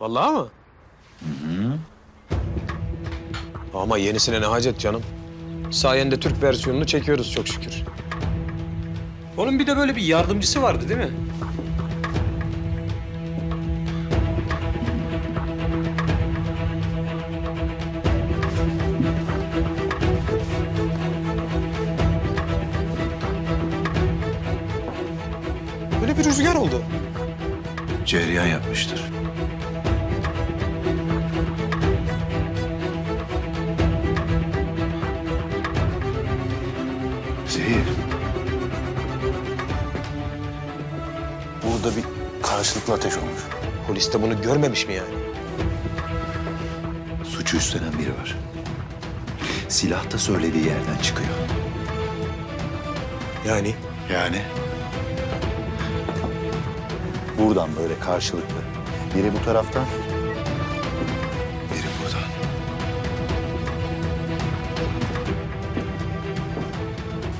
Vallahi mı? Ama yenisine ne hacet canım. Sayende Türk versiyonunu çekiyoruz çok şükür. Onun bir de böyle bir yardımcısı vardı değil mi? Böyle bir rüzgar oldu. Cereyan yapmıştır. Zehir. Burada bir karşılıklı ateş olmuş. Polis de bunu görmemiş mi yani? Suçu üstlenen biri var. Silah da söylediği yerden çıkıyor. Yani Yani? Buradan böyle karşılıklı. Biri bu taraftan,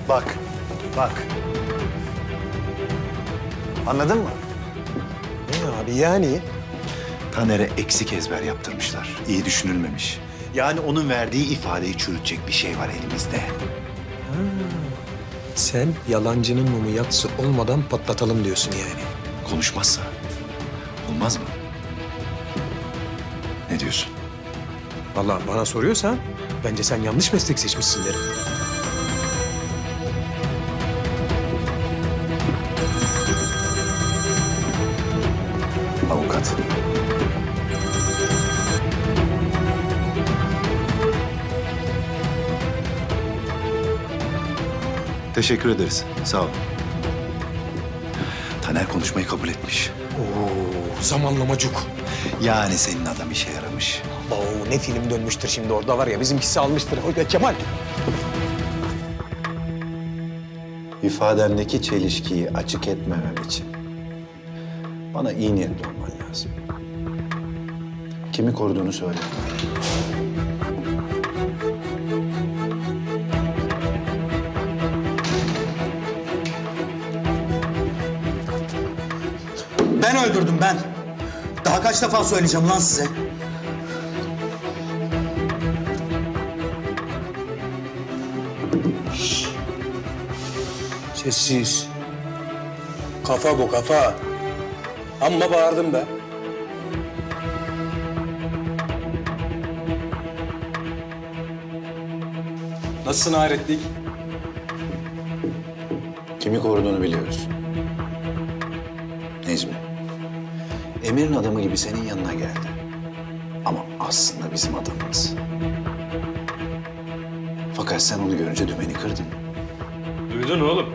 Bak, bak. Anladın mı? ne abi yani? Taner'e eksik ezber yaptırmışlar. İyi düşünülmemiş. Yani onun verdiği ifadeyi çürütecek bir şey var elimizde. Sen yalancının mumu yatsı olmadan patlatalım diyorsun yani. Konuşmazsa olmaz mı? Ne diyorsun? Vallahi bana soruyorsan bence sen yanlış meslek seçmişsin derim. Avukat. Teşekkür ederiz. Sağ ol. Taner konuşmayı kabul etmiş. Oo, zamanlamacuk. Yani senin adam işe yaramış. Oo, ne film dönmüştür şimdi orada var ya bizimkisi almıştır. Hoca Kemal. İfadendeki çelişkiyi açık etmemem için bana iyi niyetli olman lazım. Kimi koruduğunu söyle. Ben öldürdüm ben. Daha kaç defa söyleyeceğim lan size? Sessiz. Kafa bu kafa. Amma bağırdım be. Nasılsın Hayretlik? Kimi koruduğunu biliyoruz. Necmi. Emir'in adamı gibi senin yanına geldi. Ama aslında bizim adamımız. Fakat sen onu görünce dümeni kırdın. Duydun oğlum.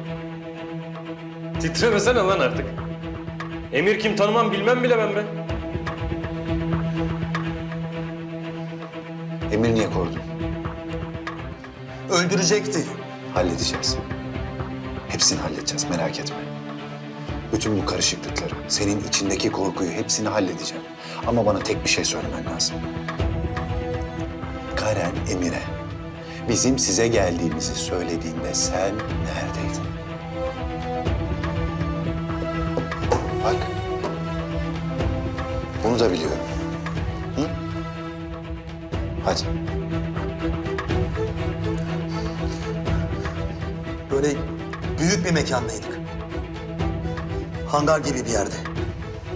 Titremesene lan artık. Emir kim tanımam bilmem bile ben be. Emir niye korudun? Öldürecekti. Halledeceğiz. Hepsini halledeceğiz merak etme. Bütün bu karışıklıkları, senin içindeki korkuyu hepsini halledeceğim. Ama bana tek bir şey söylemen lazım. Karen Emir'e bizim size geldiğimizi söylediğinde sen neredeydin? Bak. Bunu da biliyorum. Hı? Hadi. Böyle büyük bir mekandaydık. Hangar gibi bir yerde.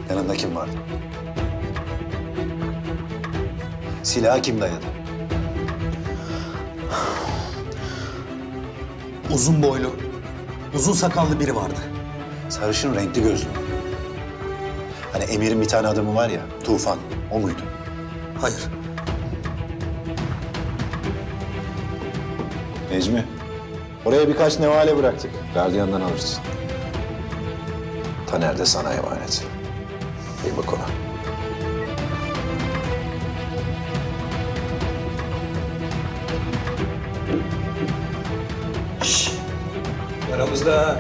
Yanında kim vardı? Silahı kim dayadı? Uzun boylu, uzun sakallı biri vardı. Sarışın renkli gözlü. Hani Emir'in bir tane adamı var ya, Tufan. O muydu? Hayır. Necmi. Oraya birkaç nevale bıraktık. Gardiyandan alırsın. Taner de sana emanet. İyi bak ona. Aramızda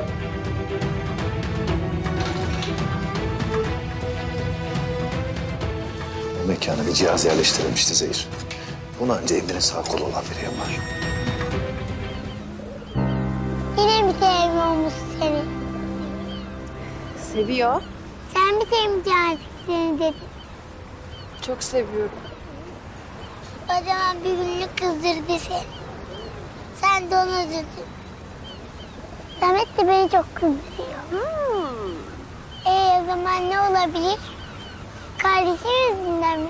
mekana bir cihaz yerleştirilmişti Zehir. Bunu anca Emir'in sağ kolu olan biri yapar. Yine mi sevmiyormuş seni? Seviyor. Sen mi sevmeyeceksin seni dedin? Çok seviyorum. O zaman bir günlük kızdırdı seni. Sen de onu üzüldün. Samet de beni çok kızdırıyor. Ee, o zaman ne olabilir? Kardeşim yüzünden mi?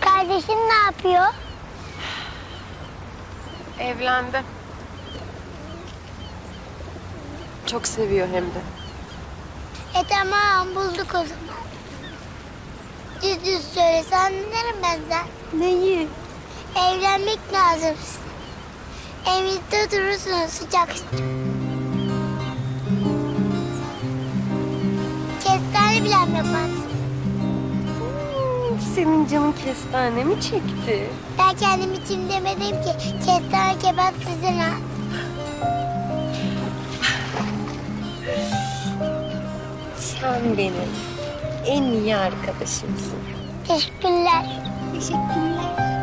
Kardeşin ne yapıyor? Evlendi. Çok seviyor hem de. E tamam bulduk o zaman. Düz düz söyle sen anlarım ben sen. Neyi? Evlenmek lazım. Evimizde durursun sıcak sıcak. Kestane bile mi yaparsın? Senin canın kestane mi çekti? Ben kendim için demedim ki. Kestane kebap sizin ha. Sen benim en iyi arkadaşımsın. Teşekkürler. Teşekkürler.